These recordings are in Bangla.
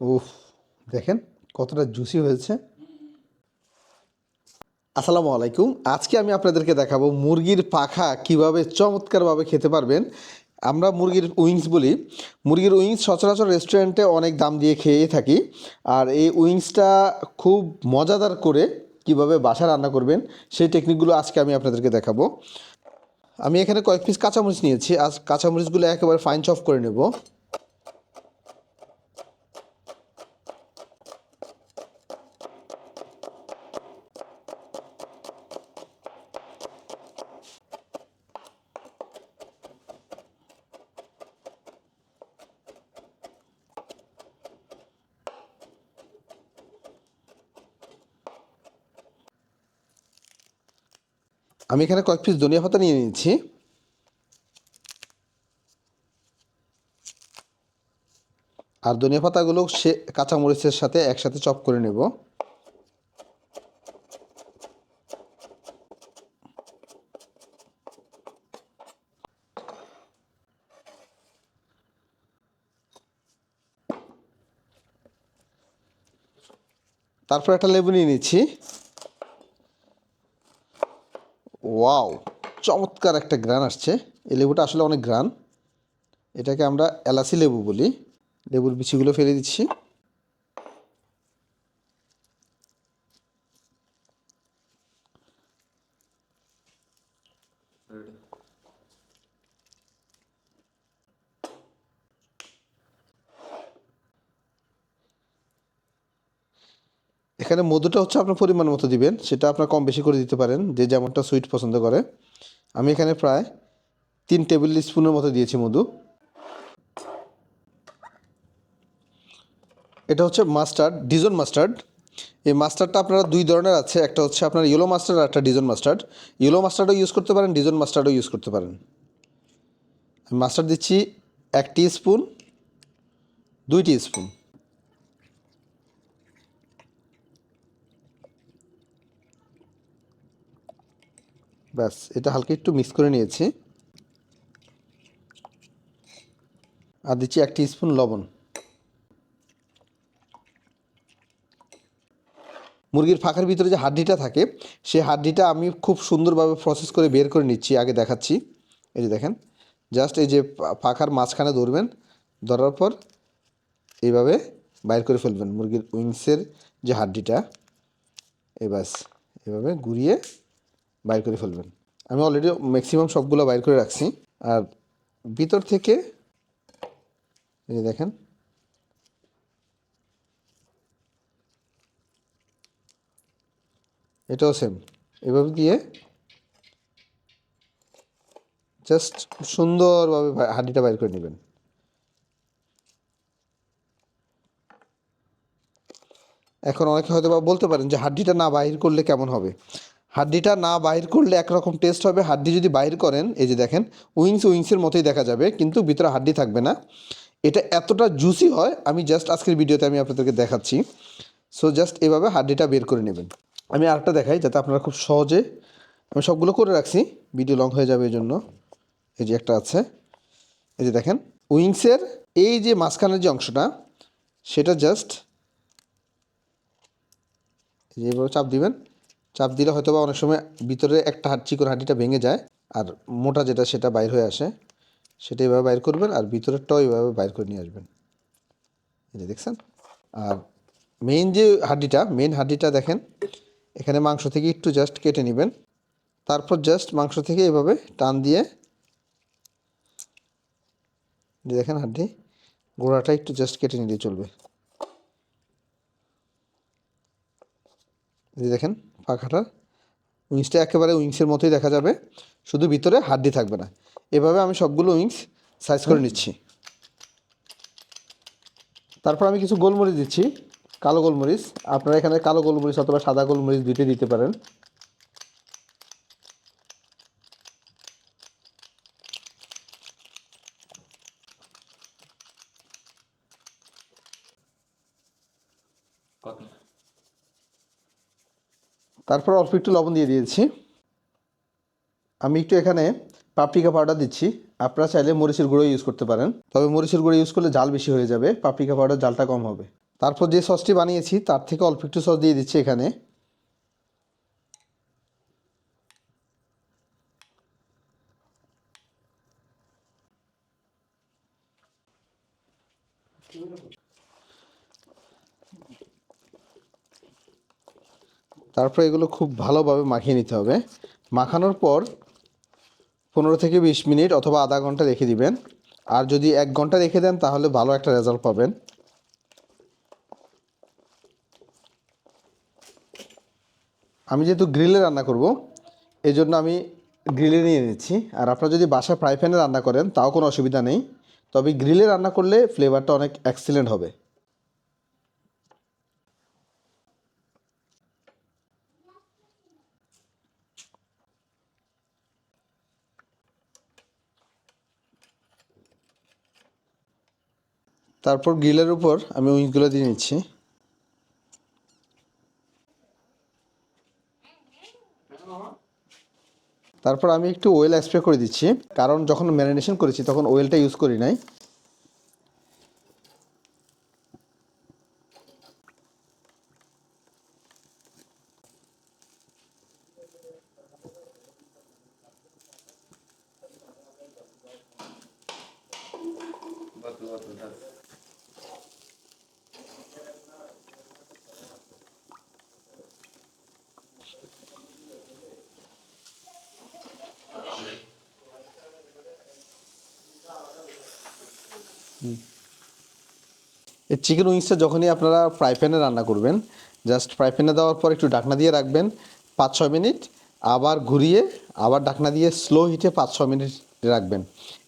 উফ, দেখেন কতটা জুসি হয়েছে। আসসালামু আলাইকুম। আজকে আমি আপনাদেরকে দেখাবো মুরগির পাখা কীভাবে চমৎকারভাবে খেতে পারবেন। আমরা মুরগির উইংস বলি। মুরগির উইংস সচরাচর রেস্টুরেন্টে অনেক দাম দিয়ে খেয়ে থাকি। আর এই উইংসটা খুব মজাদার করে কীভাবে বাসা রান্না করবেন, সেই টেকনিকগুলো আজকে আমি আপনাদেরকে দেখাবো। আমি এখানে কয়েক পিস কাঁচামরিচ নিয়েছি। আজ কাঁচামরিচগুলো একেবারে ফাইন চপ করে নেব। আমি এখানে কয়েক পিস ধনিয়া পাতা নিয়ে নিয়েছি। আর ধনিয়া পাতাগুলো সে কাঁচামরিচের সাথে একসাথে চপ করে নেব। তারপর একটা লেবু নিয়ে নিচ্ছি। ওয়াও, চমৎকার একটা গ্রান আসছে। এই লেবুটা আসলে অনেক গ্রান এটাকে আমরা এলাচি লেবু বলি। লেবুর বিচিগুলো ফেলে দিচ্ছি। এখানে মধুটা হচ্ছে আপনার পরিমাণ মতো দিবেন, সেটা আপনার কম বেশি করে দিতে পারেন, যে যেমনটা সুইট পছন্দ করে। আমি এখানে প্রায় তিন টেবিল স্পুনের মতো দিয়েছি মধু। এটা হচ্ছে মাস্টার্ড, ডিজন মাস্টার্ড। এই মাস্টার্ডটা আপনারা দুই ধরনের আছে, একটা হচ্ছে আপনার ইয়েলো মাস্টার্ড আর একটা ডিজন মাস্টার্ড। ইয়েলো মাস্টার্ডও ইউজ করতে পারেন, ডিজন মাস্টার্ডও ইউজ করতে পারেন। মাস্টার্ড দিচ্ছি এক স্পুন, দুই স্পুন। ব্যাস, এটা হালকা একটু মিক্স করে নিয়েছি। আর দিচ্ছি এক স্পুন লবণ। মুরগির ফাঁকার ভিতরে যে হাড্ডিটা থাকে, সেই হাড্ডিটা আমি খুব সুন্দরভাবে প্রসেস করে বের করে নিচ্ছি, আগে দেখাচ্ছি। এই যে দেখেন জাস্ট এই যে পাখার মাঝখানে ধরবেন, ধরার পর এইভাবে বাইর করে ফেলবেন মুরগির উইংসের যে হাড্ডিটা। এই ব্যাস এভাবে ঘুরিয়ে বাইর করে ফেলবেন। আমি অলরেডি ম্যাক্সিমাম সবগুলো বাইর করে রাখছি। আর ভিতর থেকে, এই দেখেন, এটাও সেম এভাবে দিয়ে জাস্ট সুন্দরভাবে হাঁডিটা বাইর করে নেবেন। এখন অনেকে হয়তো বা বলতে পারেন যে হাড্ডিটা না বাহির করলে কেমন হবে? হাড্ডিটা না বাহির করলে একরকম টেস্ট হবে। হাড্ডি যদি বাহির করেন, এই যে দেখেন উইংস উইংসের মতোই দেখা যাবে, কিন্তু ভিতরে হাড্ডি থাকবে না। এটা এতটা জুসি হয়, আমি জাস্ট আজকের ভিডিওতে আমি আপনাদেরকে দেখাচ্ছি। সো জাস্ট এভাবে হাড্ডিটা বের করে নেবেন। আমি আরেকটা দেখাই, যাতে আপনারা খুব সহজে, আমি সবগুলো করে রাখছি ভিডিও লং হয়ে যাবে এই জন্য এই যে একটা আছে, এই যে দেখেন উইংসের এই যে মাঝখানের যে অংশটা, সেটা জাস্ট এইভাবে চাপ দিবেন চাপ দিলে হয়তো বা অনেক সময় ভিতরে একটা হাট চিকন হাঁটিটা ভেঙে যায়, আর মোটা যেটা সেটা বাইর হয়ে আসে, সেটা এভাবে বাইর করবেন, আর ভিতরেরটাও এভাবে বাইর করে নিয়ে আসবেন। এই যে দেখছেন? আর মেইন যে হাড্ডিটা মেইন হাড্ডিটা দেখেন, এখানে মাংস থেকে একটু জাস্ট কেটে নেবেন। তারপর জাস্ট মাংস থেকে এভাবে টান দিয়ে দেখেন হাড্ডি গোড়াটা একটু জাস্ট কেটে নিলে চলবে। দেখেন পাখাটা উইংসটা একেবারে উইংসের মতোই দেখা যাবে, শুধু ভিতরে হাড্ডি থাকবে না। এভাবে আমি সবগুলো উইংস সাইজ করে নিচ্ছি। তারপর আমি কিছু গোলমরিচ দিচ্ছি, কালো গোলমরিচ। আপনারা এখানে কালো গোলমরিচ অথবা সাদা গোলমরিচ দুইটাই দিতে পারেন। তারপর অল্প একটু লবণ দিয়ে দিয়েছি। আমি একটু এখানে পাপরিকা পাউডার দিচ্ছি। আপনারা চাইলে মরিচের গুঁড়ো ইউজ করতে পারেন। তবে মরিচের গুঁড়ো ইউজ করলে জাল বেশি হয়ে যাবে, পাপরিকা পাউডার জালটা কম হবে। তারপর যে সসটি বানিয়েছি, তার থেকে অল্প একটু সস দিয়ে দিচ্ছি এখানে। তারপর এগুলো খুব ভালোভাবে মাখিয়ে নিতে হবে। মাখানোর পর পনেরো থেকে বিশ মিনিট অথবা আধা ঘণ্টা রেখে দিবেন। আর যদি এক ঘণ্টা রেখে দেন, তাহলে ভালো একটা রেজাল্ট পাবেন। আমি যেহেতু গ্রিলে রান্না করব এই জন্য আমি গ্রিলে নিয়ে নিচ্ছি। আর আপনারা যদি বাসায় ফ্রাই প্যানে রান্না করেন, তাও কোনো অসুবিধা নেই। তবে গ্রিলে রান্না করলে ফ্লেভারটা অনেক এক্সিলেন্ট হবে। তারপর গ্রিলের উপর আমি উইংসগুলো দিয়ে নিচ্ছি তারপর আমি একটু ওয়েল স্প্রে করে দিচ্ছি কারণ যখন ম্যারিনেশন করেছি তখন ওয়েলটা ইউজ করি নাই এই চিকেন উইংসটা যখনই আপনারা ফ্রাই প্যানে রান্না করবেন জাস্ট ফ্রাই প্যানে দেওয়ার পর একটু ঢাকনা দিয়ে রাখবেন পাঁচ ছয় মিনিট, আবার ঘুরিয়ে, আবার ঢাকনা দিয়ে স্লো হিটে পাঁচ ছ মিনিট রাখবেন।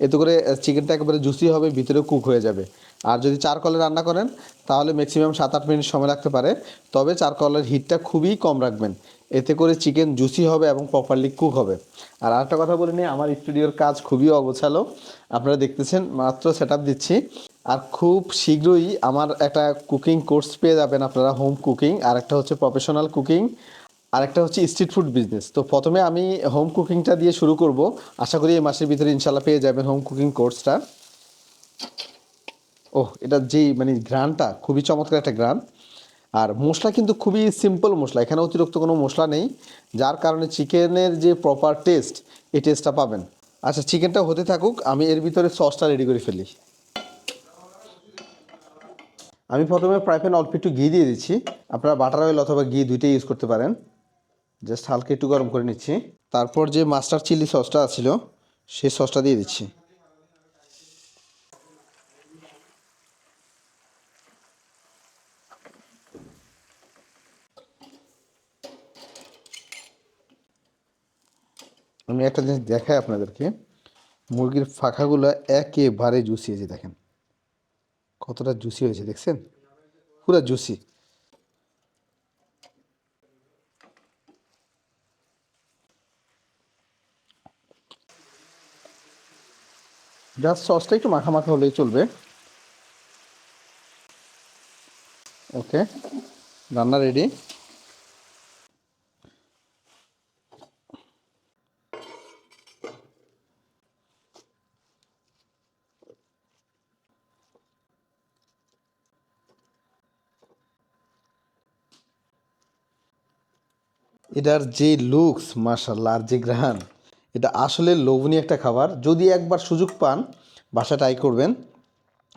এতে করে চিকেনটা একেবারে জুসি হবে, ভিতরে কুক হয়ে যাবে। আর যদি চার কলে রান্না করেন, তাহলে ম্যাক্সিমাম সাত আট মিনিট সময় লাগতে পারে। তবে চার কলের হিটটা খুবই কম রাখবেন। এতে করে চিকেন জুসি হবে এবং প্রপারলি কুক হবে। আর আরেকটা কথা বলে নিই, আমার স্টুডিওর কাজ খুবই অগোছালো। আপনারা দেখতেছেন, মাত্র সেট দিচ্ছি। আর খুব শীঘ্রই আমার একটা কুকিং কোর্স পেয়ে যাবেন আপনারা হোম কুকিং আর একটা হচ্ছে প্রফেশনাল কুকিং আর একটা হচ্ছে স্ট্রিট ফুড বিজনেস তো প্রথমে আমি হোম কুকিংটা দিয়ে শুরু করব। আশা করি এই মাসের ভিতরে ইনশাল্লাহ পেয়ে যাবেন হোম কুকিং কোর্সটা ওহ, এটা যেই মানে গ্রানটা খুবই চমৎকার একটা গ্রান আর মশলা কিন্তু খুবই সিম্পল মশলা, এখানে অতিরিক্ত কোনো মশলা নেই, যার কারণে চিকেনের যে প্রপার টেস্ট এই টেস্টটা পাবেন। আচ্ছা চিকেনটা হতে থাকুক, আমি এর ভিতরে সসটা রেডি করে ফেলি। আমি প্রথমে ফ্রাই প্যান অল্প একটু ঘি দিয়ে দিচ্ছি। আপনারা বাটার অয়েল অথবা ঘি দুইটাই ইউজ করতে পারেন। জাস্ট হালকা একটু গরম করে নিচ্ছি। তারপর যে মাস্টার চিলি সসটা ছিল, সেই সসটা দিয়ে দিচ্ছি। আমি একটা জিনিস দেখাই আপনাদেরকে। মুরগির ফাঁকাগুলো একেবারে জুসি হয়েছে, দেখেন। কতটা জুসি হয়েছে, দেখছেন? পুরো জুসি জাস্ট সসটা একটু মাখা মাখা হলেই চলবে। ওকে রান্না রেডি এটার যে লুকস মাশাল্লাহ আর যে গ্রাহান এটা আসলে লোভনীয় একটা খাবার। যদি একবার সুযোগ পান বাসা ট্রাই করবেন।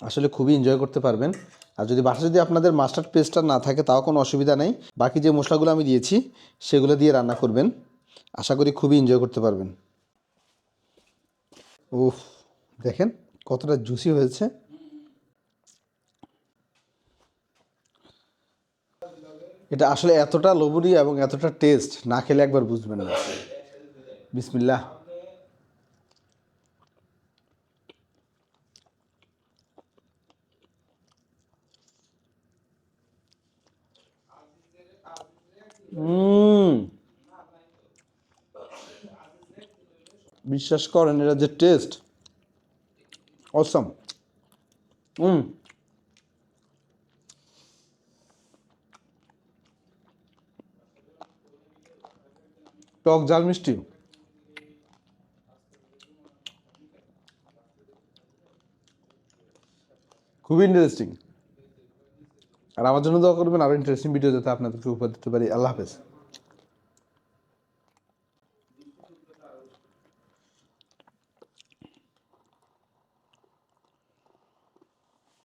আসলে খুবই এনজয় করতে পারবেন। আর যদি বাসা যদি আপনাদের মাস্টার্ড পেস্টটা না থাকে, তাও কোনো অসুবিধা নেই। বাকি যে মশলাগুলো আমি দিয়েছি, সেগুলো দিয়ে রান্না করবেন। আশা করি খুবই এনজয় করতে পারবেন। উফ, দেখেন কতটা জুসি হয়েছে। এটা আসলে এতটা লোভনীয় এবং এতটা টেস্ট না খেলে একবার বুঝবেন না। বিসমিল্লাহ। বিশ্বাস করেন, এটা যে টেস্ট অসম হুম। টক ঝাল মিষ্টি? খুবই ইন্টারেস্টিং আর আমার জন্য দোয়া করবেন আরও ইন্টারেস্টিং ভিডিও যাতে আপনাদেরকে উপহার দিতে পারি। আল্লাহ হাফেজ।